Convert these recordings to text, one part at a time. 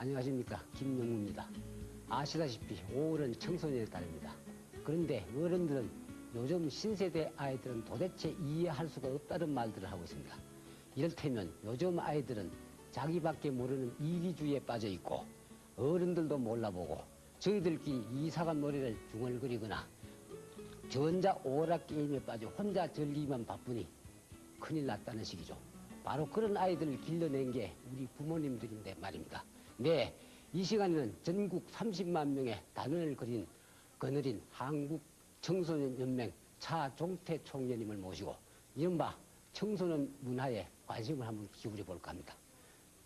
안녕하십니까 김영무입니다. 아시다시피 5월은 청소년의 달입니다. 그런데 어른들은 요즘 신세대 아이들은 도대체 이해할 수가 없다는 말들을 하고 있습니다. 이를테면 요즘 아이들은 자기밖에 모르는 이기주의에 빠져 있고 어른들도 몰라보고 저희들끼리 이상한 노래를 중얼거리거나 전자 오락 게임에 빠져 혼자 즐기기만 바쁘니 큰일 났다는 식이죠. 바로 그런 아이들을 길러낸 게 우리 부모님들인데 말입니다. 네, 이 시간에는 전국 30만 명의 단원을 그린 거느린 한국 청소년 연맹 차종태 총재님을 모시고 이른바 청소년 문화에 관심을 한번 기울여 볼까 합니다.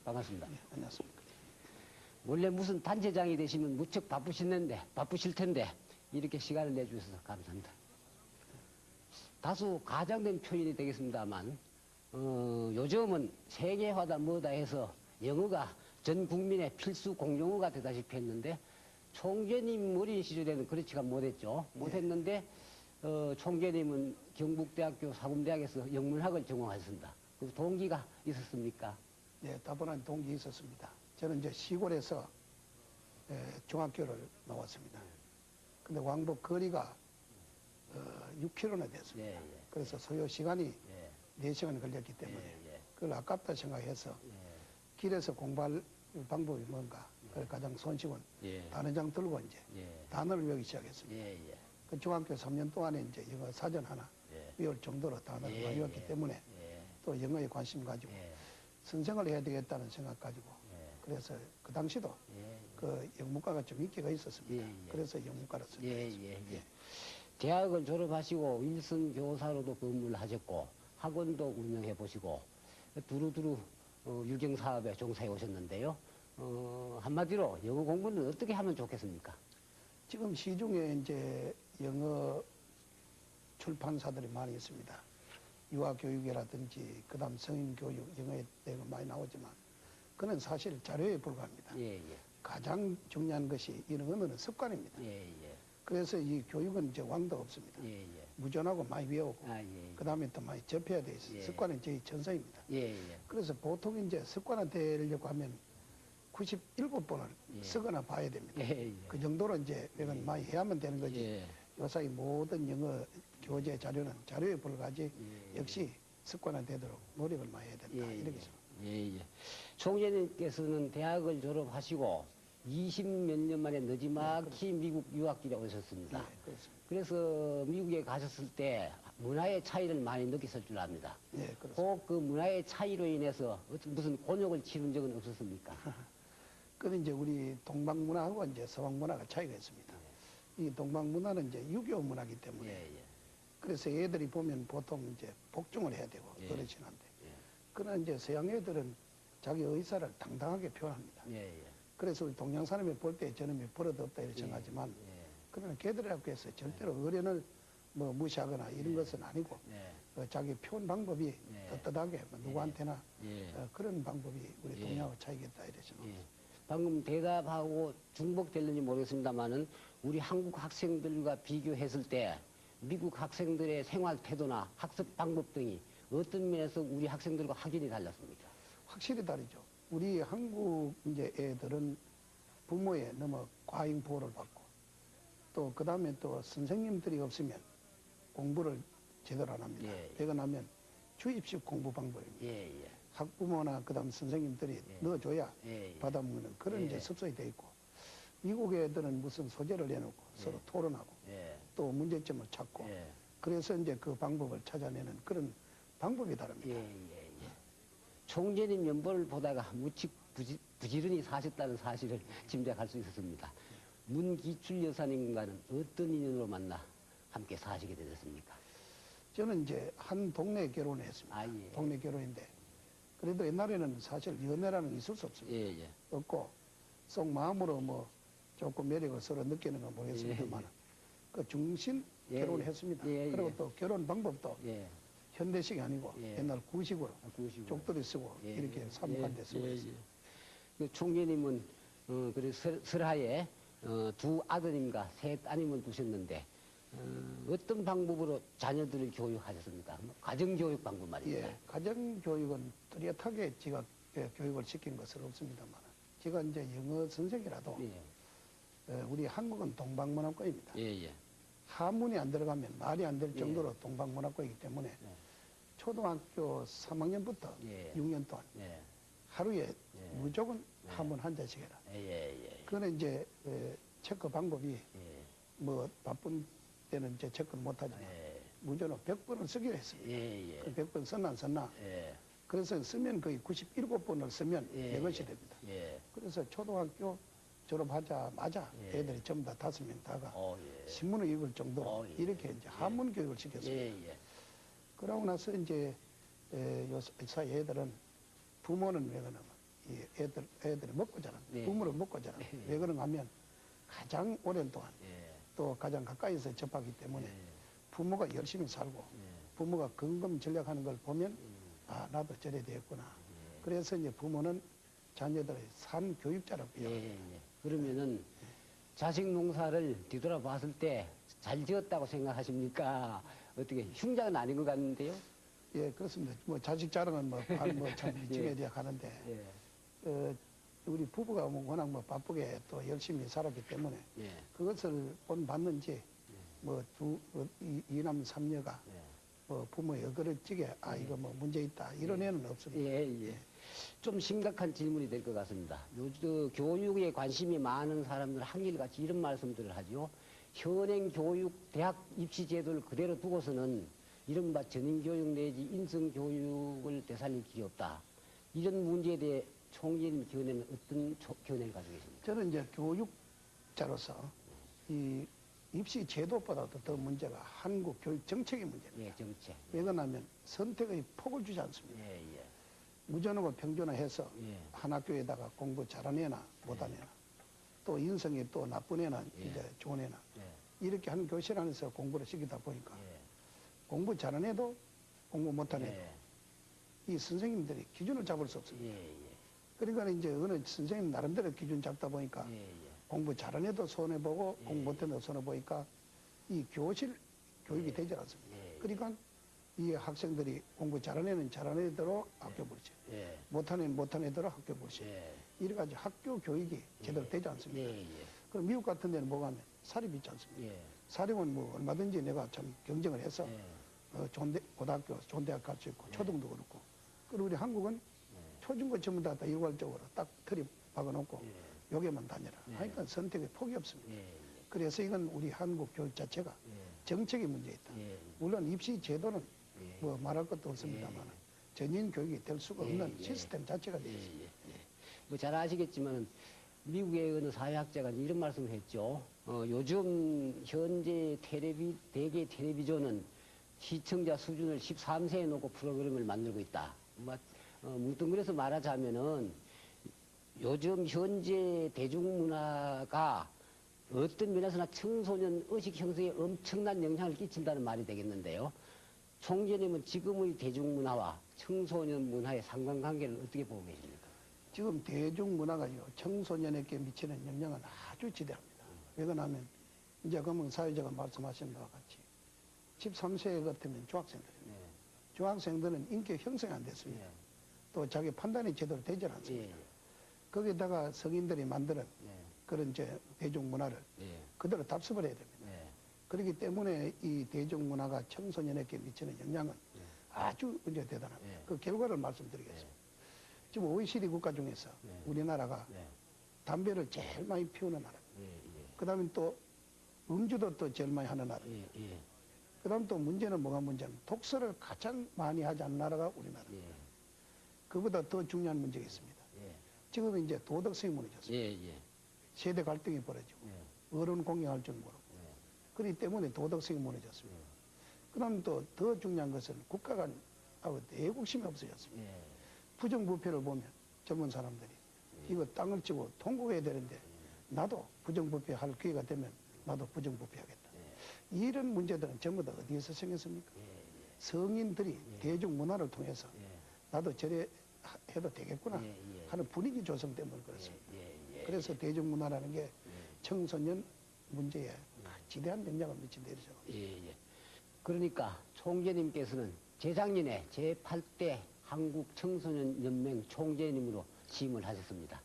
반갑습니다. 네, 안녕하십니까. 원래 무슨 단체장이 되시면 무척 바쁘시는데 바쁘실 텐데 이렇게 시간을 내주셔서 감사합니다. 다소 가장된 표현이 되겠습니다만 어, 요즘은 세계화다 뭐다 해서 영어가 전 국민의 필수 공용어가 되다시피 했는데 총재님 어린 시절에는 그렇지가 못했죠. 못했는데 어, 총재님은 경북대학교 사범대학에서 영문학을 전공하셨습니다. 그 동기가 있었습니까? 네, 다분한 동기 있었습니다. 저는 이제 시골에서 에, 중학교를 나왔습니다. 근데 왕복 거리가 어, 6km나 됐습니다. 예, 예. 그래서 소요 시간이 예, 4시간 걸렸기 때문에 예, 예. 그걸 아깝다 생각해서 예. 길에서 공부할 방법이 뭔가 그걸 가장 손쉬운 예. 단어장 들고 이제 예. 단어를 외우기 시작했습니다. 예, 예. 그 중학교 3년 동안에 이제 영어 사전 하나 예. 외울 정도로 단어를 예, 외웠기 예. 때문에 예. 또 영어에 관심 가지고 예. 선생을 해야 되겠다는 생각 가지고 예. 그래서 그 당시도 예. 그 영문과가 좀 인기가 있었습니다. 그래서 영문과를 예, 선택했습니다. 대학을 졸업하시고 일선 교사로도 근무를 하셨고 학원도 운영해 보시고 두루두루 어, 유경 사업에 종사해 오셨는데요. 어, 한마디로 영어 공부는 어떻게 하면 좋겠습니까? 지금 시중에 이제 영어 출판사들이 많이 있습니다. 유아교육이라든지 그다음 성인교육 영어에 대해서 많이 나오지만 그는 사실 자료에 불과합니다. 예, 예, 가장 중요한 것이 이런 언어는 습관입니다. 예, 예, 그래서 이 교육은 이제 왕도 없습니다. 예, 예. 무전하고 많이 배우고 아, 예, 그 다음에 또 많이 접해야 돼 있어요. 예. 습관은 저희 전성입니다. 예, 예. 그래서 보통 이제 습관화 되려고 하면 97번을 예. 쓰거나 봐야 됩니다. 예, 예. 그 정도로 이제 이건 많이 해야만 되는 거지. 예. 요사이 모든 영어 교재 자료는 자료에 불과하지 예. 역시 습관화 되도록 노력을 많이 해야 된다. 예, 이렇게 예. 생각합니다. 예, 예. 총재님께서는 대학을 졸업하시고 20 몇 년 만에 늦지막히 미국 유학길에 오셨습니다. 예, 그렇습니다. 그래서 미국에 가셨을 때 문화의 차이를 많이 느끼실 줄 압니다. 예, 그렇습니다. 꼭 그 문화의 차이로 인해서 무슨 곤욕을 치른 적은 없었습니까? 그는 이제 우리 동방 문화하고 이제 서방 문화가 차이가 있습니다. 이 동방 문화는 이제 유교 문화이기 때문에 예, 예. 그래서 애들이 보면 보통 이제 복종을 해야 되고 예. 어르신한테. 예. 그러나 이제 서양 애들은 자기 의사를 당당하게 표현합니다. 예, 예. 그래서 우리 동양 사람이 볼 때 저놈이 버릇없다 이렇게 예, 생각하지만 예. 그러나 걔들하고 해서 절대로 어른을 뭐 무시하거나 이런 것은 아니고 예. 어, 자기 표현 방법이 예. 떳떳하게 뭐 누구한테나 예. 어, 그런 방법이 우리 예. 동양하고 차이겠다 이렇게 생각합니다. 예. 방금 대답하고 중복될는지 모르겠습니다만은 우리 한국 학생들과 비교했을 때 미국 학생들의 생활 태도나 학습 방법 등이 어떤 면에서 우리 학생들과 확연히 달랐습니까? 확실히 다르죠. 우리 한국 이제 애들은 부모의 너무 과잉 보호를 받고 또 그 다음에 또 선생님들이 없으면 공부를 제대로 안 합니다. 예, 예. 배가 나면 주입식 공부 방법입니다. 예, 예. 학부모나 그다음 선생님들이 예. 넣어줘야 예, 예. 받아먹는 그런 예. 이제 습성이 돼 있고 미국 애들은 무슨 소재를 내놓고 서로 토론하고 예. 또 문제점을 찾고 예. 그래서 이제 그 방법을 찾아내는 그런 방법이 다릅니다. 예, 예, 예. 총재님 연보를 보다가 무척 부지, 부지런히 사셨다는 사실을 짐작할 수 있었습니다. 문기출 여사님과는 어떤 인연으로 만나 함께 사시게 되셨습니까? 저는 이제 한 동네 결혼을 했습니다. 아, 예. 동네 결혼인데 그래도 옛날에는 사실 연애라는 게 있을 수 없습니다. 예, 예. 없고 속 마음으로 뭐 조금 매력을 서로 느끼는 건 모르겠습니다만 예, 그 중심 예, 결혼을 예. 했습니다. 예, 그리고 예. 또 결혼 방법도 예. 현대식이 아니고 예. 옛날 구식으로 아, 구식으로. 족들이 쓰고 예, 이렇게 예, 사무관 데 쓰고 예, 있습니다. 예. 그 총재님은 어, 그래 설, 설하에 어, 두 아드님과 세 따님을 두셨는데 어, 떤 방법으로 자녀들을 교육하셨습니까? 뭐 가정교육 방법 말입니다. 예, 가정 교육은 뚜렷하게 제가 예, 교육을 시킨 것은 없습니다만 제가 이제 영어 선생이라도 예, 어, 우리 한국은 동방문화권입니다. 예, 예. 한문이 안 들어가면 말이 안될 예. 정도로 동방문화권이기 때문에 네. 초등학교 3학년부터 예. 6년 동안 예, 하루에 예. 무조건 네. 한문 한 잔씩 해라. 예, 예, 예. 그거는 이제 에, 체크 방법이 예, 뭐 바쁜 때는 이제 체크를 못하지만 예, 무조건 100번을 쓰기로 했습니다. 예, 그 예. 100번 썼나 안 썼나? 예, 그래서 쓰면 거의 97번을 쓰면 예, 100원씩 예. 됩니다. 예. 그래서 초등학교 졸업하자 마자 예. 애들이 전부 다 다섯 명 다가 어, 예. 신문을 읽을 정도로 어, 예. 이렇게 이제 한문 교육을 시켰습니다. 예, 예. 그러고 나서 이제 에, 요 사이 애들은 부모는 왜 그러냐면 이 애들 애들이 먹고 자란 네. 부모를 먹고 자란 네. 왜 그런가 하면 가장 오랜 동안 예. 또 가장 가까이서 접하기 때문에 예. 부모가 열심히 살고 예. 부모가 근검 전략하는 걸 보면 음, 아 나도 저래 되었구나 예. 그래서 이제 부모는 자녀들의 산 교육자라고 예, 해요. 예. 그러면은 자식 농사를 뒤돌아봤을 때 잘 지었다고 생각하십니까? 어떻게 흉작은 아닌 것 같는데요? 예, 그렇습니다. 뭐 자식 자랑은 뭐참 예. 지내야 하는데 예, 어, 우리 부부가 뭐 워낙 뭐 바쁘게 또 열심히 살았기 때문에 예, 그것을 본 봤는지 뭐두 어, 이- 이남 삼녀가 예. 뭐 부모의 어그를 찌게 아 이거 뭐 문제 있다 이런 애는 없습니다. 예, 예. 좀 심각한 질문이 될 것 같습니다. 요즘 교육에 관심이 많은 사람들 한일같이 이런 말씀들을 하죠. 현행 교육 대학 입시 제도를 그대로 두고서는 이른바 전인교육 내지 인성교육을 되살릴 길이 없다. 이런 문제에 대해 총리님 견해는 어떤 초- 견해를 가지고 계십니까? 저는 이제 교육자로서 이 입시 제도보다도 더 문제가 한국 교육 정책의 문제입니다. 예, 정책. 왜 그러냐면 선택의 폭을 주지 않습니다. 예, 예, 무전하고 평준화해서 예. 한 학교에다가 공부 잘한 애나 못한 애나 또 인성이 또 나쁜 애나 예. 이제 좋은 애나 예, 이렇게 한 교실 안에서 공부를 시키다 보니까 예. 공부 잘한 애도 공부 못한 애도 예, 이 선생님들이 기준을 잡을 수 없습니다. 예, 예. 그러니까 이제 어느 선생님 나름대로 기준 잡다 보니까 예, 예. 공부 잘한 애도 손해보고 예. 공부 못한 애도 손해보니까 이 교실 교육이 예. 되질 않습니다. 예, 그러니까 이 학생들이 공부 잘한 애는 잘한 애대로 학교 보내죠. 예, 못한 애는 못한 애대로 학교 보내죠. 예. 이래 가지고 학교 교육이 제대로 되지 않습니다. 예, 예. 그럼 미국 같은 데는 뭐가 하면 사립이 있지 않습니까? 예. 사립은 뭐 얼마든지 내가 참 경쟁을 해서 예. 어, 좋은 대, 고등학교, 좋은 대학 갈 수 있고 네. 초등도 그렇고 그리고 우리 한국은 예. 초중고 전부 다, 다 일괄적으로 딱 틀이 박아놓고 예. 여기만 다녀라. 네. 하니까 선택의 폭이 없습니다. 예. 그래서 이건 우리 한국 교육 자체가 예. 정책의 문제 있다. 예. 물론 입시 제도는 예. 뭐 말할 것도 없습니다만 전인 교육이 될 수가 예, 없는 예. 시스템 자체가 되어 예, 있습니다. 예, 예. 뭐잘 아시겠지만 미국의 어느 사회학자가 이런 말씀을 했죠. 어, 요즘 현재 텔레비 대개 텔레비전은 시청자 수준을 13세에 놓고 프로그램을 만들고 있다. 뭐, 어, 뭉뚱그려서 말하자면은 요즘 현재 대중문화가 어떤 면에서나 청소년 의식 형성에 엄청난 영향을 끼친다는 말이 되겠는데요. 총재님은 지금의 대중문화와 청소년 문화의 상관관계를 어떻게 보고 계십니까? 지금 대중문화가요 청소년에게 미치는 영향은 아주 지대합니다. 왜 그러냐면 이제 그러면 사회자가 말씀하신 바와 같이 13세 같으면 중학생들입니다. 네. 중학생들은 인격 형성이 안 됐습니다. 예. 또 자기 판단이 제대로 예. 않습니다. 거기다가 성인들이 만드는 네. 그런 이제 대중문화를 예. 그대로 답습을 해야 됩니다. 네. 그렇기 때문에 이 대중문화가 청소년에게 미치는 영향은 네. 아주 이제 대단합니다. 네. 그 결과를 말씀드리겠습니다. 지금 OECD 국가 중에서 네. 우리나라가 네. 담배를 제일 많이 피우는 나라. 예. 예. 그 다음에 또 음주도 또 제일 많이 하는 나라. 예. 예. 그 다음 또 문제는 뭐가 문제냐면 독서를 가장 많이 하지 않는 나라가 우리나라. 예. 그보다 더 중요한 문제가 있습니다. 예. 지금 이제 도덕성이 무너졌습니다. 예. 예. 세대 갈등이 벌어지고 예. 어른 공경할 줄 모르고 예. 그렇기 때문에 도덕성이 무너졌습니다. 예. 그다음 또더 중요한 것은 국가가 하고 애국심이 없어졌습니다. 예. 부정부패를 보면 젊은 사람들이 이거 땅을 치고 통곡해야 되는데 나도 부정부패 할 기회가 되면 나도 부정부패하겠다. 이런 문제들은 전부 다 어디에서 생겼습니까? 성인들이 대중문화를 통해서 예. 나도 저래 하- 해도 되겠구나 예, 예. 하는 분위기 조성 때문에 그렇습니다. 예. 예. 그래서 대중문화라는 게 예. 청소년 문제에 지대한 영향을 미친다 이러죠. 예, 예. 그러니까 총재님께서는 재작년에 제8대 한국 청소년 연맹 총재님으로 취임을 하셨습니다.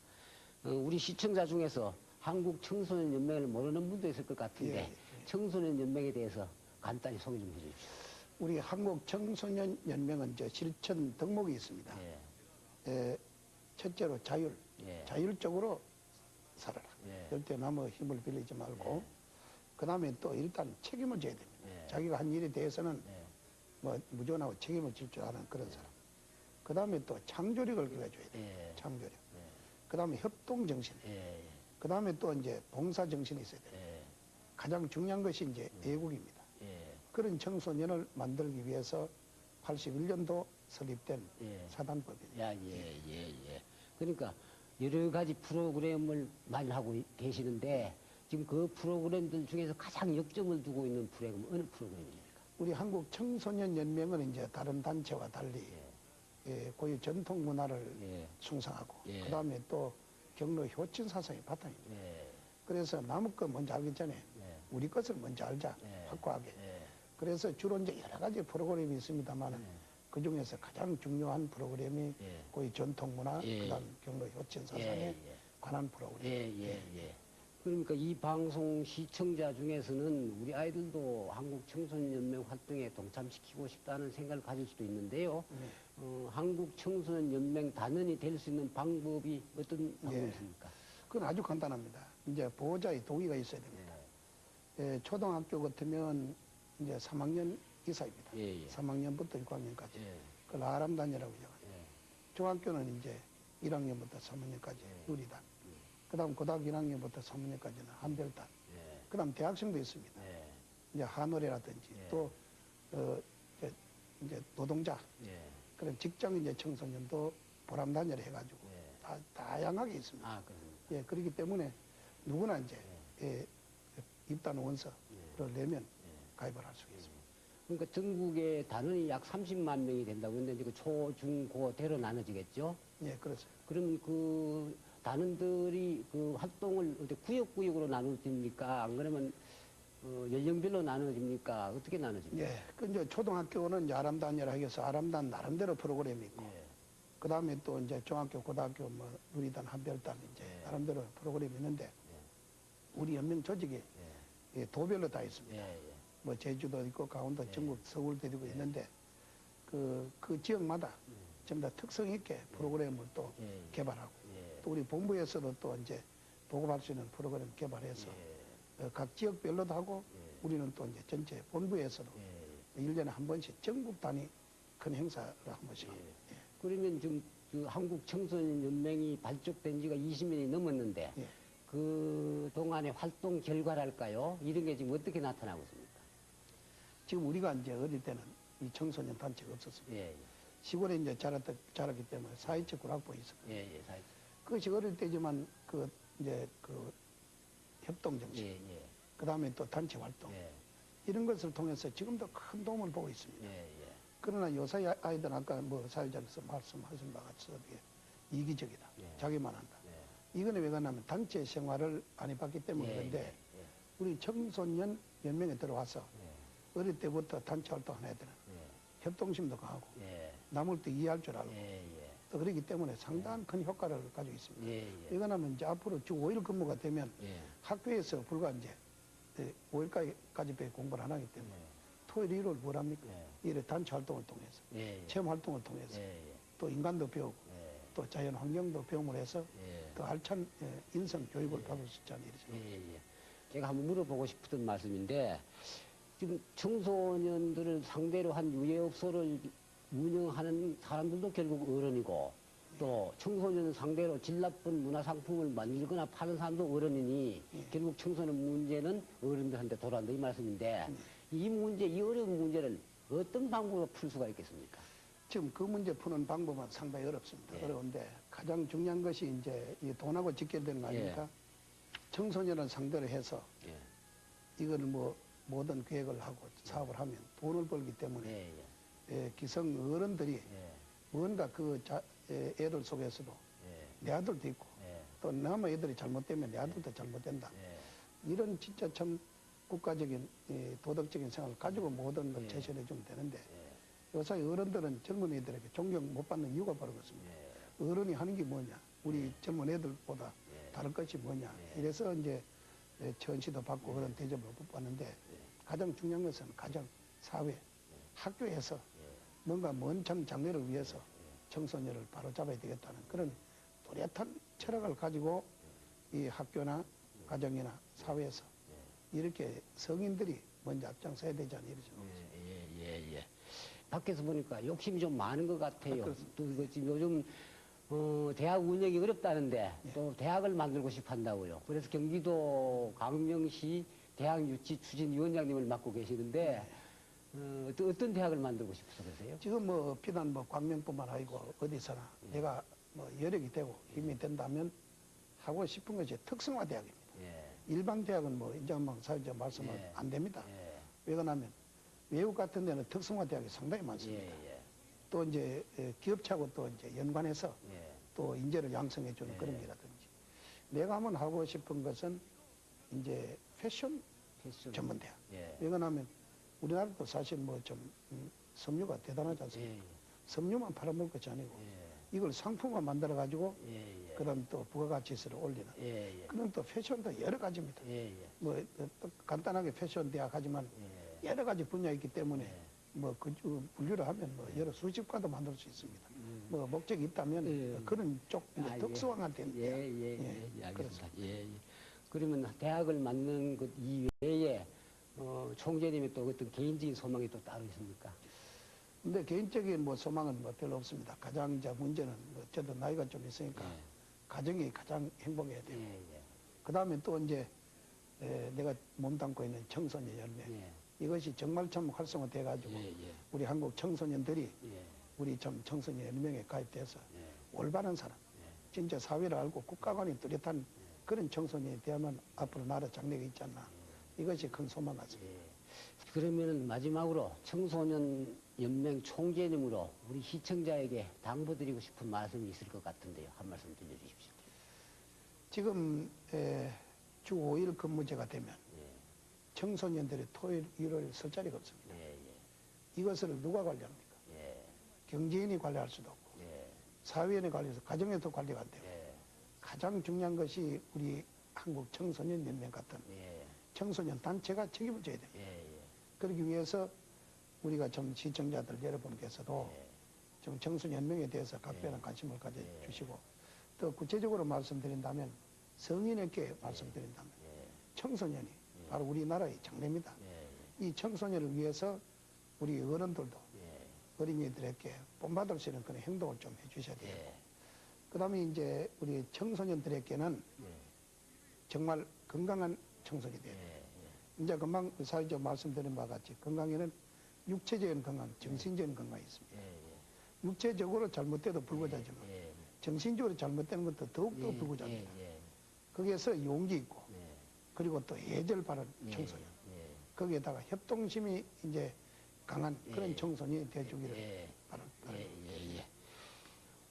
어, 우리 시청자 중에서 한국 청소년 연맹을 모르는 분도 있을 것 같은데 예, 예. 청소년 연맹에 대해서 간단히 소개 좀 해주십시오. 우리 한국 청소년 연맹은 이제 실천 덕목이 있습니다. 예, 에, 첫째로 자율, 예, 자율적으로 살아라. 예. 절대 남의 힘을 빌리지 말고, 그 다음에 또 일단 책임을 져야 됩니다. 예. 자기가 한 일에 대해서는 예, 뭐 무조건하고 책임을 질 줄 아는 그런 사람. 그 다음에 또 창조력을 기워줘야 돼요. 예, 창조력. 예, 그 다음에 협동 정신. 예, 그 다음에 또 이제 봉사 정신이 있어야 돼요. 예, 가장 중요한 것이 이제 애국입니다. 예, 그런 청소년을 만들기 위해서 81년도 설립된 예. 야, 예, 예, 예. 그러니까 여러 가지 프로그램을 많이 하고 이- 계시는데 지금 그 프로그램들 중에서 가장 역점을 두고 있는 프로그램 어느 프로그램입니까? 우리 한국 청소년 연맹은 이제 다른 단체와 달리 예, 고유 전통 문화를 예, 숭상하고 예. 그 다음에 또 경로 효친 사상이 바탕입니다. 예, 그래서 남의 것 먼저 알기 전에 예, 우리 것을 먼저 알자 예. 확고하게. 예, 그래서 주로 이제 여러 가지 프로그램이 있습니다만 예. 그 중에서 가장 중요한 프로그램이 예. 고유 전통 문화 예. 그다음 경로 효친 예, 사상에 예. 관한 프로그램. 예, 예, 예. 그러니까 이 방송 시청자 중에서는 우리 아이들도 한국 청소년 연맹 활동에 동참시키고 싶다는 생각을 가질 수도 있는데요. 네. 어, 한국 청소년 연맹 단원이 될 수 있는 방법이 어떤 예. 있습니까? 그건 아주 간단합니다. 이제 보호자의 동의가 있어야 됩니다. 예, 초등학교 같으면 이제 3학년 이사입니다. 예, 예. 3학년부터 6학년까지. 예, 그걸 아람단이라고 해요. 예, 중학교는 이제 1학년부터 3학년까지 예. 누리단. 그 다음 고등학교 1학년부터 3학년까지는 한별단. 예, 그 다음 대학생도 있습니다. 예, 이제 한노래라든지 예. 또, 어, 이제, 이제 노동자, 예, 그런 직장 이제 청소년도 보람단위를 해가지고 예. 다, 다양하게 있습니다. 아. 예, 그렇기 때문에 누구나 이제 예, 입단 원서를 내면 가입을 할 수가 있습니다. 그러니까 전국에 단원이 약 30만 명이 된다고 했는데 그 초, 중, 고, 대로 나눠지겠죠? 예, 그렇습니다. 그러면 그 단원들이 그 활동을 구역구역으로 나눠집니까? 안 그러면 어, 연령별로 나눠집니까? 어떻게 나눠집니까? 예, 그 이제 초등학교는 이제 아람단이라 해서 아람단 나름대로 프로그램이 있고, 예. 그 다음에 또 이제 중학교, 고등학교, 뭐 누리단, 한별단 이제 예. 나름대로 프로그램이 있는데, 우리 연맹 조직이 예. 예, 도별로 다 있습니다. 뭐 제주도 있고 강원도, 예. 전국, 서울도 있고 있는데, 그, 그 지역마다 전부 다 특성 있게 프로그램을 또 예, 예. 개발하고, 예. 또 우리 본부에서도 또 이제 보급할 수 있는 프로그램 개발해서 예. 어, 각 지역별로도 하고, 예. 우리는 또 이제 전체 본부에서도 예. 일년에한 번씩 전국 단위 큰 행사를 한 번씩 합니다. 예. 그러면 지금 그 한국 청소년 연맹이 발족된 지가 20년이 넘었는데 예. 그 동안의 활동 결과랄까요? 이런 게 지금 어떻게 나타나고 있습니까? 지금 우리가 이제 어릴 때는 이 청소년 단체가 없었습니다. 예, 시골에 이제 자랐다, 자랐기 때문에 사회적 구락부가 있었고 예, 예, 사실. 그것이 어릴 때지만 그 이제 그 협동 정신, 예, 예, 그 다음에 또 단체 활동 예, 이런 것을 통해서 지금도 큰 도움을 보고 있습니다. 예, 예. 그러나 요새 아- 아이들은 아까 뭐 사회자께서 말씀하신 바와 같이 이기적이다. 예. 자기만 한다. 예. 이거는 왜 그러냐면 단체 생활을 안 해봤기 때문에 예, 그런데 예, 우리 청소년 연맹에 들어와서 예, 어릴 때부터 단체 활동하는 애들은 예, 협동심도 강하고 예, 남을 또 이해할 줄 알고 예, 예, 또 그렇기 때문에 상당한 큰 효과를 가지고 있습니다. 예, 예, 이거는 이제 앞으로 주 5일 근무가 되면 예, 학교에서 불과 이제 5일까지 공부를 안 하기 때문에 예, 토요일, 일요일 뭘 합니까? 예. 이래 단체 활동을 통해서 체험 활동을 통해서 예, 또 인간도 배우고 예, 또 자연 환경도 배움을 해서 예. 더 알찬 예, 인성 교육을 받을 수 있다는 일이죠. 제가 한번 물어보고 싶었던 말씀인데 지금 청소년들을 상대로 한 유해업소를 운영하는 사람들도 결국 어른이고 또 청소년 상대로 질 나쁜 문화상품을 만들거나 파는 사람도 어른이니 예. 결국 청소년 문제는 어른들한테 돌아온다 이 말씀인데 이 문제, 이 어려운 문제를 어떤 방법으로 풀 수가 있겠습니까? 지금 그 문제 푸는 방법은 상당히 어렵습니다. 예. 어려운데 가장 중요한 것이 이제 이 돈하고 직결되는 거 아닙니까? 예. 청소년을 상대로 해서 예, 이걸 뭐 모든 계획을 하고 사업을 하면 돈을 벌기 때문에 예, 예, 예, 기성 어른들이 예, 뭔가 그 자, 예, 애들 속에서도 예, 내 아들도 있고 예, 또 남의 애들이 잘못되면 내 아들도 잘못된다. 예, 이런 진짜 참 국가적인 이 도덕적인 생각을 가지고 모든 걸 예. 제시해 주면 되는데 예, 요새 어른들은 젊은 애들에게 존경 못 받는 이유가 바로 그렇습니다. 예, 어른이 하는 게 뭐냐? 우리 젊은 애들보다 예. 다를 것이 뭐냐. 예. 이래서 이제 예, 천시도 받고 그런 대접을 못 받는데 가장 중요한 것은 가정, 사회, 학교에서 뭔가 먼 장, 장래를 위해서 청소년을 바로잡아야 되겠다는 그런 뚜렷한 철학을 가지고 이 학교나 가정이나 사회에서 이렇게 성인들이 먼저 앞장서야 되지 않나 이러죠. 예, 예, 예. 밖에서 보니까 욕심이 좀 많은 것 같아요. 그렇습니다. 또 이거 지금 요즘 어, 대학 운영이 어렵다는데 예. 또 대학을 만들고 싶어 한다고요. 그래서 경기도 광명시 대학 유치 추진 위원장님을 맡고 계시는데 어, 또 어떤 대학을 만들고 싶어서 그러세요? 지금 뭐 비단 뭐 광명뿐만 아니고 어디서나 내가 뭐 여력이 되고 힘이 된다면 하고 싶은 것이 특성화 대학입니다. 예. 일반 대학은 뭐 한번 사회자 말씀은 예. 안 됩니다. 예. 왜 그러냐면 외국 같은 데는 특성화 대학이 상당히 많습니다. 예, 또 이제 에, 기업체하고 또 이제 연관해서 예. 예. 또 인재를 양성해 주는 예. 그런 게라든지 내가 한번 하고 싶은 것은 이제 패션 패션. 전문 대학. 예. 왜 그러냐면 우리나라도 사실 뭐 좀 섬유가 대단하지 않습니까? 예. 섬유만 팔아먹을 것이 아니고 예. 이걸 상품화 만들어 가지고 예. 예. 그런 또 부가가치세를 올리는 예. 예. 그런 또 패션도 여러 가지입니다. 예. 예. 뭐또 간단하게 패션 대학 하지만 예. 여러 가지 분야 있기 때문에 예. 뭐그 분류를 하면 뭐 여러 수십 과도 만들 수 있습니다. 음. 뭐 목적이 있다면 예. 그런 쪽 아, 예. 특수화된 예. 예, 예, 예, 예, 알겠습니다. 예, 예. 그러면 대학을 맞는 것 이외에 어, 총재님의 또 어떤 개인적인 소망이 또 따로 있습니까? 근데 개인적인 뭐 소망은 뭐 별로 없습니다. 가장 이제 문제는 뭐 저도 나이가 좀 있으니까 가정이 가장 행복해야 예, 돼요. 예, 그 다음에 또 이제 에, 내가 몸담고 있는 청소년 열매. 예, 이것이 정말 참 활성화돼 가지고 예, 예, 우리 한국 청소년들이 예, 우리 참 청소년 연명에 가입돼서 예, 올바른 사람, 예. 진짜 사회를 알고 국가관이 뚜렷한 그런 청소년이 되면 앞으로 나라 장래가 있지 않나. 이것이 큰 소망 같습니다. 예. 그러면은 마지막으로 청소년 연맹 총재님으로 우리 시청자에게 당부드리고 싶은 말씀이 있을 것 같은데요. 한 말씀 들려주십시오. 지금 에, 주 5일 근무제가 되면 예, 청소년들이 토요일, 일요일 쓸 자리가 없습니다. 예, 예, 이것을 누가 관리합니까? 예, 경제인이 관리할 수도 없고 예, 사회인이 관리해서 가정에도 관리가 안 되고 예, 가장 중요한 것이 우리 한국 청소년 연맹 같은 예, 청소년 단체가 책임을 져야 됩니다. 예, 예, 그러기 위해서 우리가 좀 시청자들 여러분께서도 예. 좀 청소년 연맹에 대해서 각별한 예. 관심을 예. 가져주시고 또 구체적으로 말씀드린다면 성인에게 말씀드린다면 예, 청소년이 예. 바로 우리나라의 장래입니다. 예, 이 청소년을 위해서 우리 어른들도 예, 어린이들에게 본받을 수 있는 그런 행동을 좀 해주셔야 돼요. 예, 그 다음에 이제 우리 청소년들에게는 예, 정말 건강한 청소년이 돼요. 예, 이제 금방 사회적 말씀드린 바와 같이 건강에는 육체적인 건강, 정신적인 건강이 있습니다. 예, 육체적으로 잘못돼도 불구하지만 예, 정신적으로 잘못되는 것도 더욱더 예. 예, 예, 거기에서 용기 있고 예, 그리고 또 예절 바른 예, 청소년 예, 거기에다가 협동심이 이제 강한 그런 예. 청소년이 예, 예, 바랍니다. 예, 예.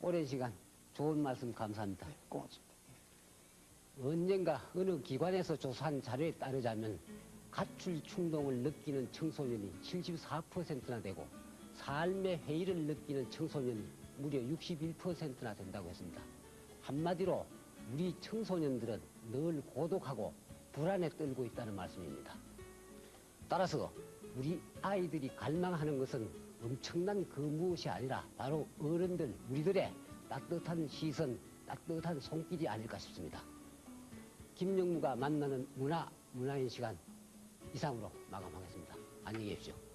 오랜 시간 좋은 말씀 감사합니다. 고맙습니다. 언젠가 어느 기관에서 조사한 자료에 따르자면 가출 충동을 느끼는 청소년이 74%나 되고 삶의 회의를 느끼는 청소년이 무려 61%나 된다고 했습니다. 한마디로 우리 청소년들은 늘 고독하고 불안에 떨고 있다는 말씀입니다. 따라서 우리 아이들이 갈망하는 것은 엄청난 그 무엇이 아니라 바로 어른들, 우리들의 따뜻한 시선, 따뜻한 손길이 아닐까 싶습니다. 김영무가 만나는 문화, 문화인 시간 이상으로 마감하겠습니다. 안녕히 계십시오.